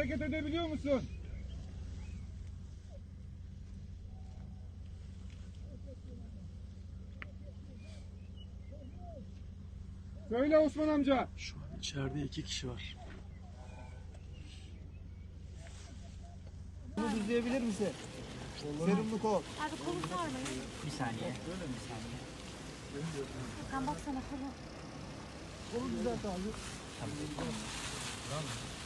hareket edebiliyor musun? Söyle Osman amca. Şu an içeride iki kişi var. Bunu düzleyebilir misin? Serumlu kol. Abi kolu sarmayın. Bir saniye. Bir saniye. Hakan baksana kolu. Kolu düzelt abi. Çıtlatını mı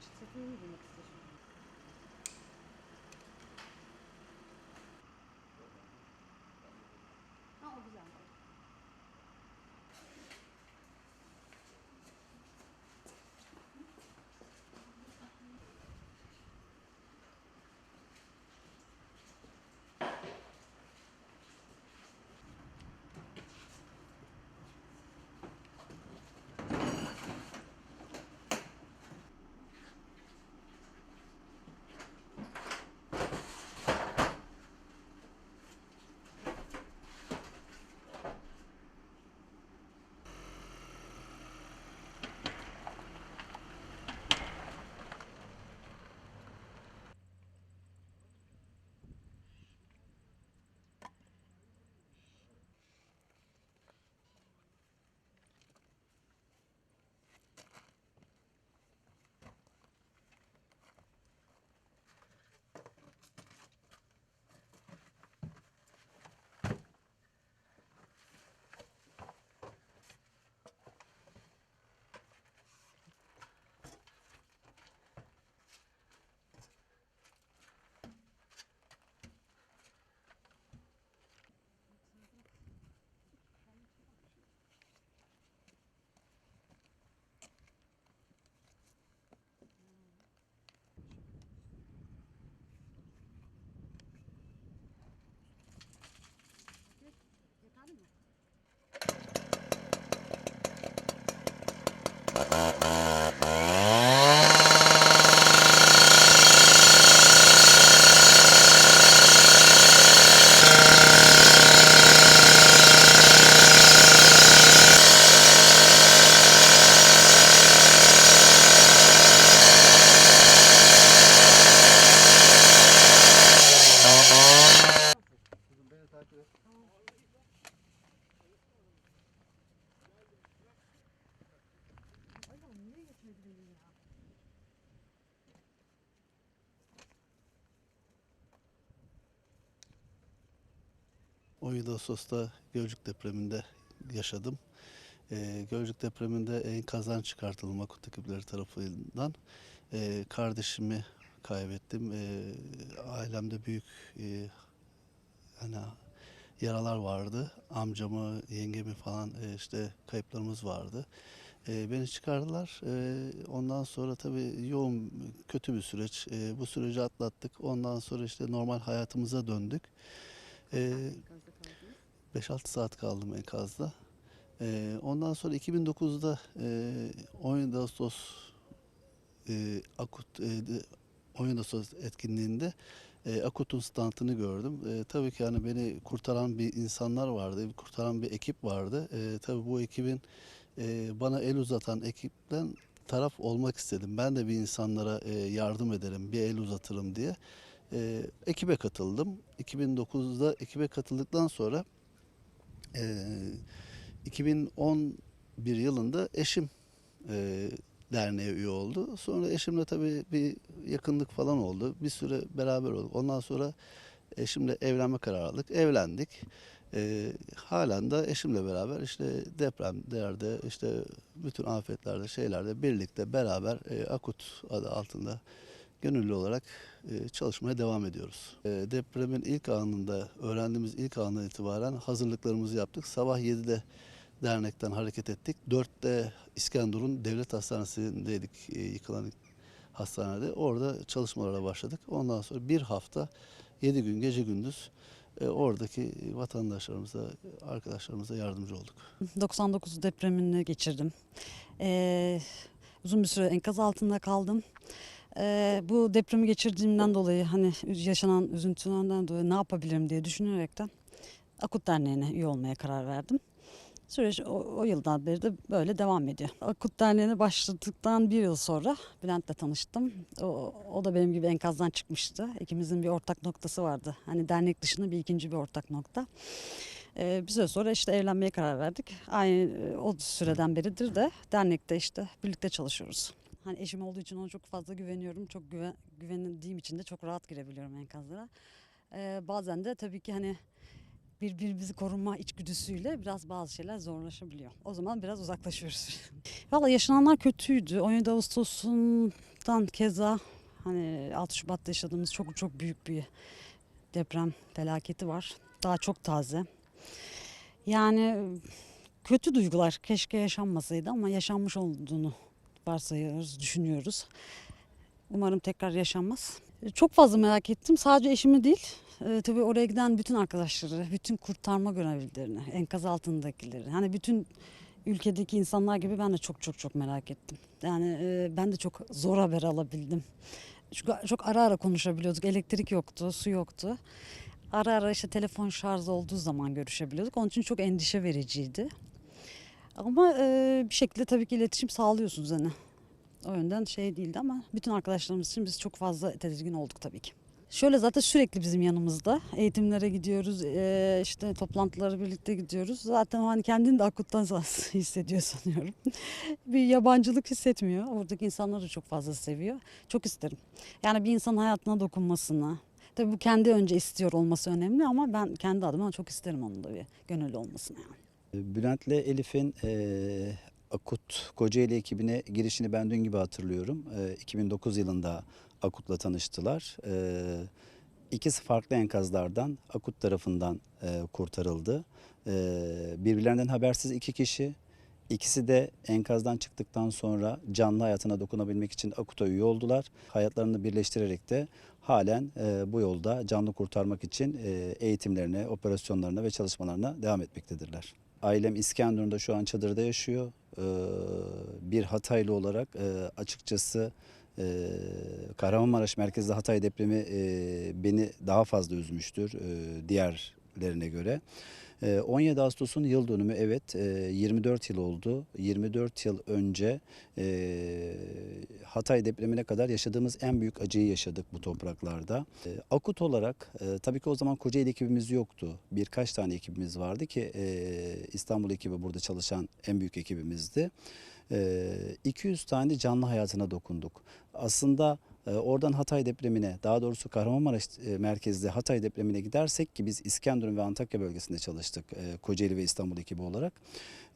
Чицэг юм юм. Ağustos'ta Gölcük depreminde yaşadım. Ee, Gölcük depreminde enkazdan çıkartılma akut ekipleri tarafından e, kardeşimi kaybettim. E, ailemde büyük e, hani yaralar vardı. Amcamı, yengemi falan e, işte kayıplarımız vardı. E, beni çıkardılar. E, ondan sonra tabii yoğun, kötü bir süreç. E, bu süreci atlattık. Ondan sonra işte normal hayatımıza döndük. E, kaldınız. 5-6 saat kaldım enkazda. Ee, ondan sonra 2009'da e, 17 Ağustos e, Akut e, de- 17 Ağustos etkinliğinde e, Akut'un standını gördüm. E, tabii ki yani beni kurtaran bir insanlar vardı, kurtaran bir ekip vardı. E, tabii bu ekibin e, bana el uzatan ekipten taraf olmak istedim. Ben de bir insanlara e, yardım ederim, bir el uzatırım diye. E, ekibe katıldım. 2009'da ekibe katıldıktan sonra ee, 2011 yılında eşim e, derneğe üye oldu. Sonra eşimle tabii bir yakınlık falan oldu. Bir süre beraber olduk. Ondan sonra eşimle evlenme kararı aldık. Evlendik. Ee, halen de eşimle beraber işte depremlerde işte bütün afetlerde şeylerde birlikte beraber e, Akut adı altında gönüllü olarak e, çalışmaya devam ediyoruz. E, depremin ilk anında, öğrendiğimiz ilk andan itibaren hazırlıklarımızı yaptık. Sabah 7'de dernekten hareket ettik. 4'te İskenderun Devlet Hastanesi'ndeydik e, yıkılan hastanede. Orada çalışmalara başladık. Ondan sonra bir hafta 7 gün gece gündüz oradaki vatandaşlarımıza, arkadaşlarımıza yardımcı olduk. 99 depremini geçirdim. Ee, uzun bir süre enkaz altında kaldım. Ee, bu depremi geçirdiğimden dolayı hani yaşanan üzüntülerden dolayı ne yapabilirim diye düşünerekten Akut Derneği'ne üye olmaya karar verdim. Süreç o, o yıldan beri de böyle devam ediyor. Akut Derneği'ne başladıktan bir yıl sonra Bülent'le tanıştım. O, o da benim gibi enkazdan çıkmıştı. İkimizin bir ortak noktası vardı. Hani dernek dışında bir ikinci bir ortak nokta. Ee, bir süre sonra işte evlenmeye karar verdik. Aynı e, o süreden beridir de dernekte işte birlikte çalışıyoruz. Hani eşim olduğu için ona çok fazla güveniyorum. Çok güven, güvendiğim için de çok rahat girebiliyorum enkazlara. Ee, bazen de tabii ki hani birbirimizi koruma içgüdüsüyle biraz bazı şeyler zorlaşabiliyor. O zaman biraz uzaklaşıyoruz. Valla yaşananlar kötüydü. 17 Ağustos'undan keza hani 6 Şubat'ta yaşadığımız çok çok büyük bir deprem felaketi var. Daha çok taze. Yani kötü duygular keşke yaşanmasaydı ama yaşanmış olduğunu varsayıyoruz, düşünüyoruz. Umarım tekrar yaşanmaz. Çok fazla merak ettim. Sadece eşimi değil, e, tabii oraya giden bütün arkadaşları, bütün kurtarma görevlilerini, enkaz altındakileri, hani bütün ülkedeki insanlar gibi ben de çok çok çok merak ettim. Yani e, ben de çok zor haber alabildim. Çünkü çok ara ara konuşabiliyorduk. Elektrik yoktu, su yoktu. Ara ara işte telefon şarj olduğu zaman görüşebiliyorduk. Onun için çok endişe vericiydi. Ama e, bir şekilde tabii ki iletişim sağlıyorsunuz hani. O yönden şey değildi ama bütün arkadaşlarımız için biz çok fazla tedirgin olduk tabii ki. Şöyle zaten sürekli bizim yanımızda. Eğitimlere gidiyoruz, eee, işte toplantılara birlikte gidiyoruz. Zaten hani kendini de akuttan hissediyor sanıyorum. bir yabancılık hissetmiyor. Oradaki insanları çok fazla seviyor. Çok isterim. Yani bir insanın hayatına dokunmasını. Tabii bu kendi önce istiyor olması önemli ama ben kendi adıma çok isterim onun da bir gönüllü olmasını yani. Bülent'le Elif'in eee, Akut Kocaeli ekibine girişini ben dün gibi hatırlıyorum. Eee, 2009 yılında Akut'la tanıştılar. Eee ikisi farklı enkazlardan Akut tarafından eee, kurtarıldı. Eee, birbirlerinden habersiz iki kişi. İkisi de enkazdan çıktıktan sonra canlı hayatına dokunabilmek için Akut'a üye oldular. Hayatlarını birleştirerek de halen eee, bu yolda canlı kurtarmak için eee, eğitimlerine, operasyonlarına ve çalışmalarına devam etmektedirler. Ailem İskenderun'da şu an çadırda yaşıyor. Ee, bir Hataylı olarak e, açıkçası e, Kahramanmaraş merkezli Hatay depremi e, beni daha fazla üzmüştür e, diğerlerine göre. E, 17 Ağustos'un yıl dönümü evet e, 24 yıl oldu. 24 yıl önce e, Hatay depremine kadar yaşadığımız en büyük acıyı yaşadık bu topraklarda. E, akut olarak e, tabii ki o zaman Kocaeli ekibimiz yoktu. Birkaç tane ekibimiz vardı ki e, İstanbul ekibi burada çalışan en büyük ekibimizdi. E, 200 tane canlı hayatına dokunduk. Aslında e, oradan Hatay depremine, daha doğrusu Kahramanmaraş e, merkezli Hatay depremine gidersek ki biz İskenderun ve Antakya bölgesinde çalıştık e, Kocaeli ve İstanbul ekibi olarak.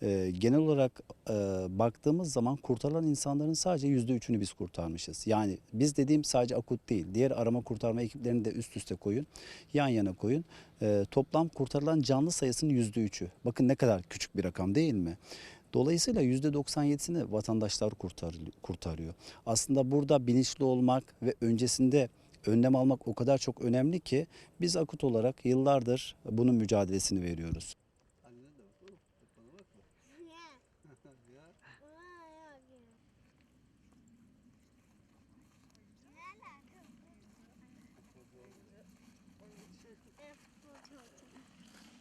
E, genel olarak e, baktığımız zaman kurtarılan insanların sadece yüzde üçünü biz kurtarmışız. Yani biz dediğim sadece akut değil. Diğer arama kurtarma ekiplerini de üst üste koyun, yan yana koyun. E, toplam kurtarılan canlı sayısının yüzde üçü. Bakın ne kadar küçük bir rakam değil mi? Dolayısıyla yüzde 97'sini vatandaşlar kurtarıyor. Aslında burada bilinçli olmak ve öncesinde önlem almak o kadar çok önemli ki biz akut olarak yıllardır bunun mücadelesini veriyoruz.